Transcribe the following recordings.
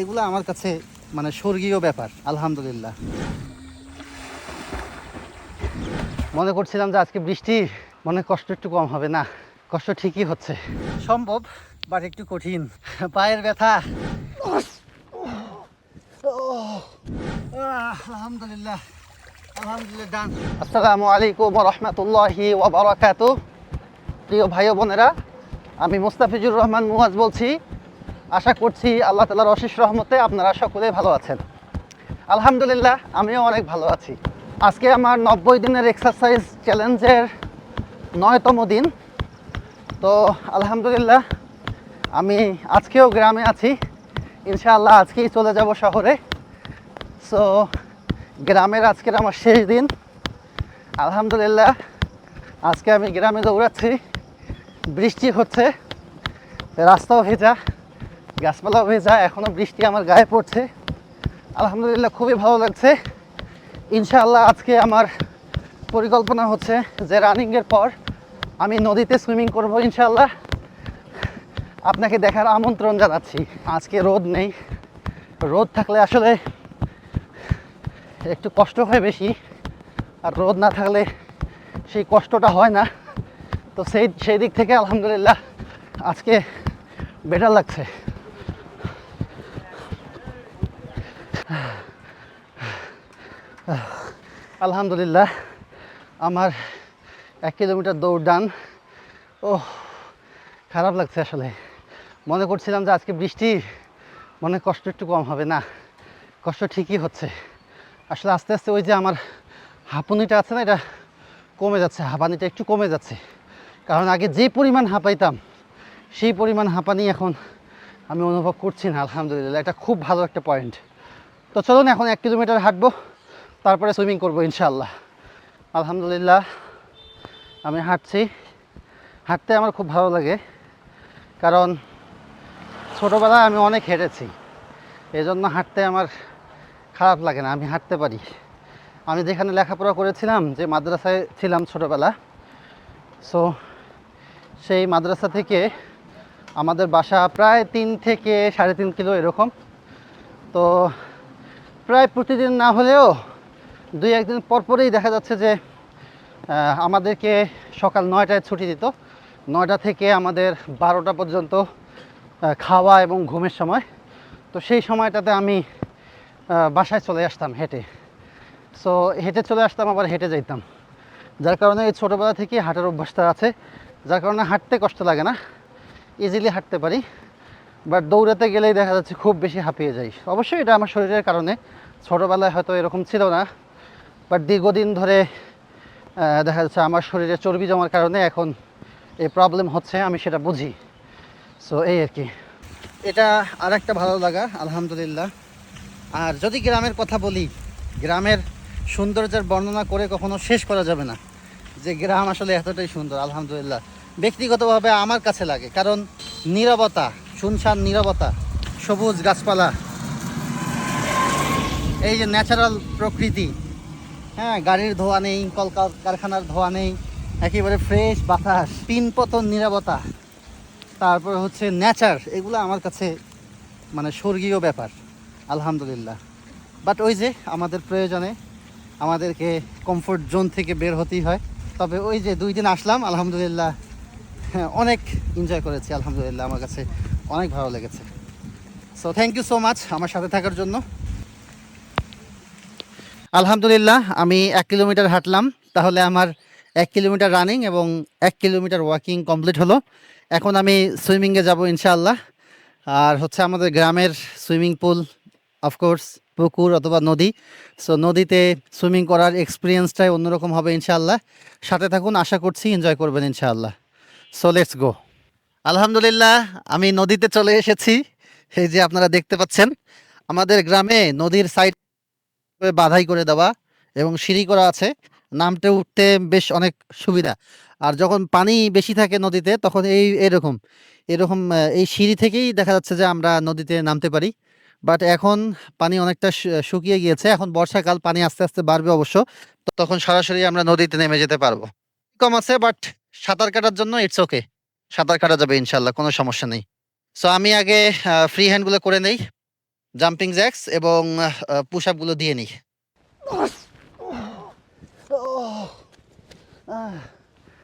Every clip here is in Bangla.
এগুলো আমার কাছে মানে স্বর্গীয় ব্যাপার, আলহামদুলিল্লাহ। মনে করছিলাম যে আজকে বৃষ্টি, মনে কষ্ট একটু কম হবে, না, কষ্ট ঠিকই হচ্ছে। সম্ভব, বাট একটু কঠিন। পায়ের ব্যথা। আলহামদুলিল্লাহ আলহামদুলিল্লাহ আসসালামু আলাইকুম রহমতুল্লাহি ওবরাকাত প্রিয় ভাই বোনেরা, আমি মুস্তাফিজুর রহমান মুয়াজ বলছি। আশা করছি আল্লাহ তালার অশেষ রহমতে আপনারা সকলে ভালো আছেন। আলহামদুলিল্লাহ, আমিও অনেক ভালো আছি। আজকে আমার নব্বই দিনের এক্সারসাইজ চ্যালেঞ্জের নয়তম দিন। তো আলহামদুলিল্লাহ, আমি আজকেও গ্রামে আছি। ইনশাআল্লাহ আজকেই চলে যাব শহরে। সো গ্রামের আজকের আমার শেষ দিন। আলহামদুলিল্লাহ, আজকে আমি গ্রামে দৌড়াচ্ছি। বৃষ্টি হচ্ছে, রাস্তাও ভেজা। গাছপালাও যায় এখনও বৃষ্টি আমার গায়ে পড়ছে। আলহামদুলিল্লাহ খুবই ভালো লাগছে। ইনশাআল্লাহ আজকে আমার পরিকল্পনা হচ্ছে যে রানিংয়ের পর আমি নদীতে সুইমিং করব ইনশাআল্লাহ। আপনাকে দেখার আমন্ত্রণ জানাচ্ছি। আজকে রোদ নেই। রোদ থাকলে আসলে একটু কষ্ট হয় বেশি। আর রোদ না থাকলে সেই কষ্টটা হয় না। তো সেই সেই দিক থেকে আলহামদুলিল্লাহ আজকে বেটার লাগছে। আলহামদুলিল্লাহ, আমার এক কিলোমিটার দৌড় ডান। ও খারাপ লাগছে আসলে। মনে করছিলাম যে আজকে বৃষ্টি, মনে কষ্ট একটু কম হবে, না। কষ্ট ঠিকই হচ্ছে। আসলে আস্তে আস্তে ওই যে আমার হাঁপুনিটা আছে না, এটা কমে যাচ্ছে, হাঁপানিটা একটু কমে যাচ্ছে। কারণ আগে যে পরিমাণ হাঁপাইতাম, সেই পরিমাণ হাঁপানি এখন আমি অনুভব করছি না, আলহামদুলিল্লাহ। এটা খুব ভালো একটা পয়েন্ট তো চলুন এখন এক কিলোমিটার হাঁটবো। তারপরে সুইমিং করব ইনশাল্লাহ আলহামদুলিল্লাহ, আমি হাঁটছি। হাঁটতে আমার খুব ভালো লাগে, কারণ ছোটোবেলায় আমি অনেক হেঁটেছি। এই জন্য হাঁটতে আমার খারাপ লাগে না, আমি হাঁটতে পারি। আমি যেখানে লেখাপড়া করেছিলাম, যে মাদ্রাসায় ছিলাম ছোটোবেলা, সো সেই মাদ্রাসা থেকে আমাদের বাসা প্রায় তিন থেকে সাড়ে তিন কিলো এরকম। তো প্রায় প্রতিদিন না হলেও দুই, একদিন পরপরেই দেখা যাচ্ছে যে আমাদেরকে সকাল নয়টায় ছুটি দিত। নয়টা থেকে আমাদের বারোটা পর্যন্ত খাওয়া এবং ঘুমের সময়। তো সেই সময়টাতে আমি বাসায় চলে আসতাম হেঁটে। সো হেঁটে চলে আসতাম, আবার হেঁটে যাইতাম। যার কারণে এই ছোটোবেলা থেকে হাঁটার অভ্যাসটা আছে। যার কারণে হাঁটতে কষ্ট লাগে না। ইজিলি হাঁটতে পারি। বাট দৌড়াতে গেলেই দেখা যাচ্ছে খুব বেশি হাঁপিয়ে যাই। অবশ্যই এটা আমার শরীরের কারণে। ছোটোবেলায় হয়তো এরকম ছিল না। বাট দীর্ঘদিন ধরে দেখা যাচ্ছে আমার শরীরে চর্বি জমার কারণে এখন এই প্রবলেম হচ্ছে, আমি সেটা বুঝি। সো এই আর কি। এটা আর একটা ভালো লাগা, আলহামদুলিল্লাহ। আর যদি গ্রামের কথা বলি, গ্রামের সৌন্দর্যের বর্ণনা করে কখনো শেষ করা যাবে না। যে গ্রাম আসলে এতটাই সুন্দর, আলহামদুলিল্লাহ। ব্যক্তিগতভাবে আমার কাছে লাগে, কারণ নীরবতা, শুনশান নীরবতা, সবুজ গাছপালা, এই যে ন্যাচারাল প্রকৃতি হ্যাঁ গাড়ির ধোয়া নেই কল কারখানার ধোয়া নেই, একেবারে ফ্রেশ বাতাস, তিন পতন নিরাপত্তা তারপরে হচ্ছে নেচার এগুলো আমার কাছে মানে স্বর্গীয় ব্যাপার, আলহামদুলিল্লাহ। বাট ওই যে আমাদের প্রয়োজনে আমাদেরকে কমফোর্ট জোন থেকে বের হতেই হয়। তবে ওই যে দুই দিন আসলাম, আলহামদুলিল্লাহ হ্যাঁ অনেক এনজয় করেছি, আলহামদুলিল্লাহ, আমার কাছে অনেক ভালো লেগেছে। So thank you so much আমার সাথে থাকার জন্য। আলহামদুলিল্লাহ, আমি এক কিলোমিটার হাঁটলাম। তাহলে আমার এক কিলোমিটার রানিং এবং এক কিলোমিটার ওয়াকিং কমপ্লিট হলো। এখন আমি সুইমিংয়ে যাব ইনশাআল্লাহ। আর হচ্ছে আমাদের গ্রামের সুইমিং পুল অফকোর্স পুকুর অথবা নদী। সো নদীতে সুইমিং করার এক্সপিরিয়েন্সটাই অন্যরকম হবে ইনশাআল্লাহ। সাথে থাকুন, আশা করছি এনজয় করবেন ইনশাআল্লাহ। সো লেটস গো আলহামদুলিল্লাহ, আমি নদীতে চলে এসেছি। এই যে আপনারা দেখতে পাচ্ছেন, আমাদের গ্রামে নদীর সাইড বাধাই করে দেওয়া এবং সিঁড়ি করা আছে, নামতে উঠতে বেশ অনেক সুবিধা। আর যখন পানি বেশি থাকে নদীতে, তখন এই এরকম এরকম এই সিঁড়ি থেকেই দেখা যাচ্ছে যে আমরা নদীতে নামতে পারি। বাট এখন পানি অনেকটা শুকিয়ে গিয়েছে। এখন বর্ষাকাল, পানি আস্তে আস্তে বাড়বে অবশ্য। তখন সরাসরি আমরা নদীতে নেমে যেতে পারব। কম আছে, বাট সাঁতার কাটার জন্য ইটস ওকে সাঁতার কাটা যাবে ইনশাল্লাহ, কোনো সমস্যা নেই। সো আমি আগে ফ্রি হ্যান্ডগুলো করে নেই। জাম্পিং জ্যাক্স এবং পুশ আপগুলো দিয়ে নিই।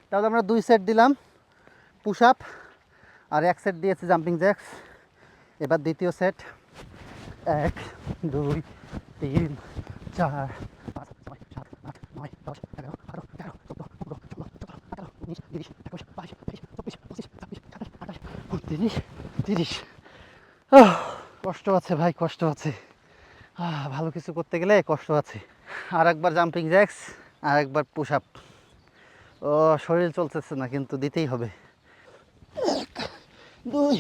তাহলে আমরা দুই সেট দিলাম পুশ আপ আর এক সেট দিয়েছি জাম্পিং জ্যাক্স। এবার দ্বিতীয় সেট, এক, দুই, তিন, চার, পাঁচ, ছয়, সাত, আট, নয়, দশ, এগারো, বারো, তেরো, চোদ্দ, পনেরো, ষোলো, সতেরো, আঠারো, উনিশ, তিরিশ, একুশ, বাইশ, তেইশ, চব্বিশ, পঁচিশ, ছাব্বিশ সাতাশ আঠাশ তিরিশ। কষ্ট আছে ভাই, কষ্ট আছে। ভালো কিছু করতে গেলে কষ্ট আছে। আর একবার জাম্পিং জ্যাক্স আর একবার পুশ আপ ও, শরীর চলতেছে না, কিন্তু দিতেই হবে। এক দুই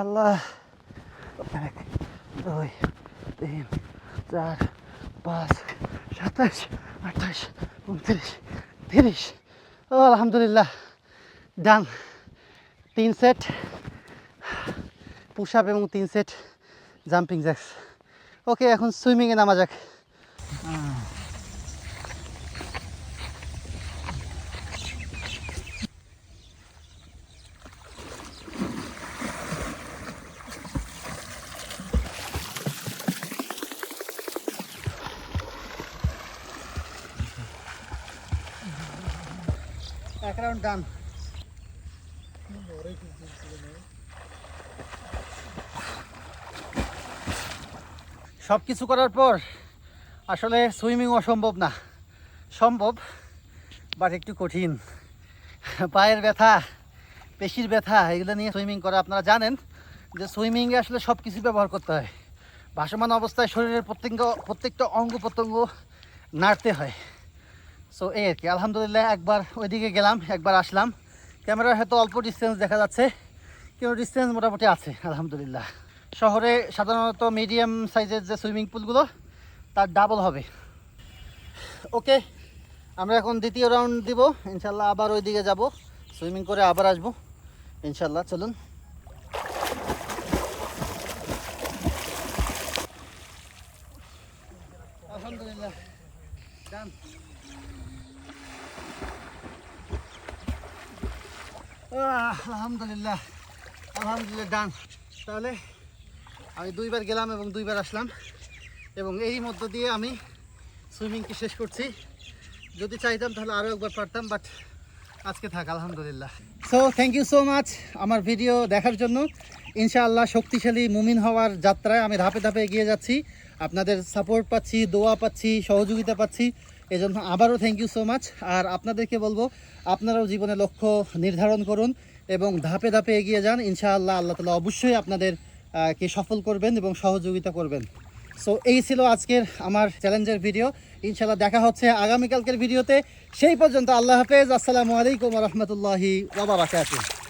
আল্লাহ। দুই, তিন, চার, পাঁচ, সাতাশ, আঠাশ, উনত্রিশ, তিরিশ। ও, আলহামদুলিল্লাহ। ডান তিন সেট পুশ আপ এবং তিন সেট জাম্পিং জ্যাক্স ওকে এখন সুইমিংয়ে নামা যাক। এক রাউন্ড ডান। সব কিছু করার পর আসলে সুইমিং অসম্ভব না। সম্ভব, বাট একটু কঠিন। পায়ের ব্যথা, পেশির ব্যথা, এগুলো নিয়ে সুইমিং করা, আপনারা জানেন যে সুইমিংয়ে আসলে সব কিছু ব্যবহার করতে হয়। ভাসমান অবস্থায় শরীরের প্রত্যেক প্রত্যেকটা অঙ্গ প্রত্যঙ্গ নাড়তে হয়। সো এই আর কি, আলহামদুলিল্লাহ একবার ওইদিকে গেলাম, একবার আসলাম। ক্যামেরার হয়তো অল্প ডিস্টেন্স দেখা যাচ্ছে, কিন্তু ডিস্টেন্স মোটামুটি আছে, আলহামদুলিল্লাহ। শহরে সাধারণত মিডিয়াম সাইজের যে সুইমিং পুলগুলো তার ডাবল হবে। ওকে আমরা এখন দ্বিতীয় রাউন্ড দিব, ইনশাল্লাহ আবার ওইদিকে যাব সুইমিং করে আবার আসব। ইনশাল্লাহ, চলুন আলহামদুলিল্লাহ ডান আহ, আলহামদুলিল্লাহ আলহামদুলিল্লাহ ডান তাহলে আমি দুইবার গেলাম এবং দুইবার আসলাম এবং এই মধ্য দিয়ে আমি সুইমিংকে শেষ করছি। যদি চাইতাম তাহলে আরও একবার পারতাম বাট আজকে থাক, আলহামদুলিল্লাহ। So thank you so much আমার ভিডিও দেখার জন্য। ইনশাআল্লাহ শক্তিশালী মুমিন হওয়ার যাত্রায় আমি ধাপে ধাপে এগিয়ে যাচ্ছি। আপনাদের সাপোর্ট পাচ্ছি, দোয়া পাচ্ছি, সহযোগিতা পাচ্ছি। এজন্য আবারও থ্যাংক ইউ সো মাচ আর আপনাদেরকে বলব, আপনারাও জীবনে লক্ষ্য নির্ধারণ করুন এবং ধাপে ধাপে এগিয়ে যান। ইনশাআল্লাহ আল্লাহ তালা অবশ্যই আপনাদের কে সফল করবেন এবং সহযোগিতা করবেন। সো এই ছিল আজকের আমার চ্যালেঞ্জের ভিডিও ইনশাআল্লাহ দেখা হচ্ছে আগামীকালকের ভিডিওতে সেই পর্যন্ত আল্লাহ হাফেজ। আসসালামু আলাইকুম রহমতুল্লাহি ওবরাকাতুহ